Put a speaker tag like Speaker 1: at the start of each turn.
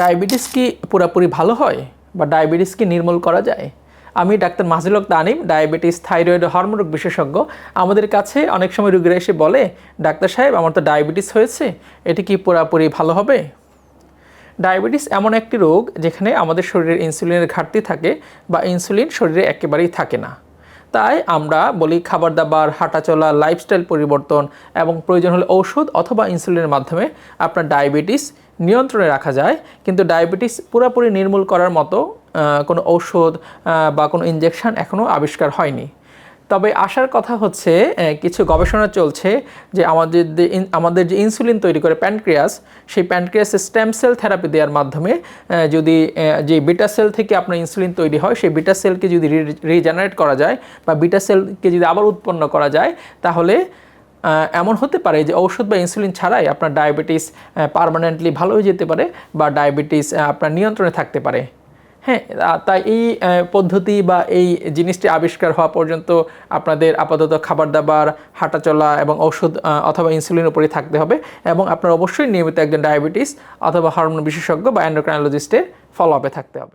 Speaker 1: Diabetes কি পুরোপুরি ভালো হয় বা ডায়াবেটিস কি নির্মূল করা যায়? আমি ডাক্তার মাহজুলক তানিম, ডায়াবেটিস, থাইরয়েড ও হরমোরোগ বিশেষজ্ঞ। আমাদের কাছে অনেক সময় রুগীরা এসে বলে, ডাক্তার সাহেব, আমার তো ডায়াবেটিস হয়েছে, এটি কি পুরোপুরি ভালো হবে? ডায়াবেটিস এমন একটি রোগ যেখানে আমাদের শরীরের ইনসুলিনের ঘাটতি থাকে বা ইনসুলিন শরীরে একেবারেই থাকে না। তাই আমরা বলি খাবার দাবার হাঁটাচলা লাইফস্টাইল পরিবর্তন এবং প্রয়োজন হলে ঔষধ অথবা ইনসুলিনের মাধ্যমে আপনার ডায়াবেটিস নিয়ন্ত্রণে রাখা যায়। কিন্তু ডায়াবেটিস পুরোপুরি নির্মূল করার মতো কোনো ঔষধ বা কোনো ইঞ্জেকশান এখনও আবিষ্কার হয়নি। তবে আসার কথা হচ্ছে কিছু গবেষণা চলছে যে আমাদের আমাদের যে ইনসুলিন তৈরি করে প্যানক্রিয়াস, সেই প্যানক্রিয়াস স্টেম সেল থেরাপি দেওয়ার মাধ্যমে যদি যে বিটা সেল থেকে আপনার ইনসুলিন তৈরি হয়, সেই বিটা সেলকে যদি রিজেনারেট করা যায় বা বিটা সেলকে যদি আবার উৎপন্ন করা যায়, তাহলে এমন হতে পারে যে ঔষধ বা ইনসুলিন ছাড়াই আপনার ডায়াবেটিস পার্মানেন্টলি ভালো হয়ে যেতে পারে বা ডায়াবেটিস আপনার নিয়ন্ত্রণে থাকতে পারে। হ্যাঁ তাই এই পদ্ধতি বা এই জিনিসটি আবিষ্কার হওয়া পর্যন্ত আপনাদের আপাতত খাবার দাবার হাঁটাচলা এবং ওষুধ অথবা ইনসুলিন উপরে থাকতে হবে এবং আপনার অবশ্যই নিয়মিত একজন ডায়াবেটিস অথবা হরমোন বিশেষজ্ঞ বা অ্যান্ড্রোক্রাইনোলজিস্টের ফলো আপে থাকতে হবে।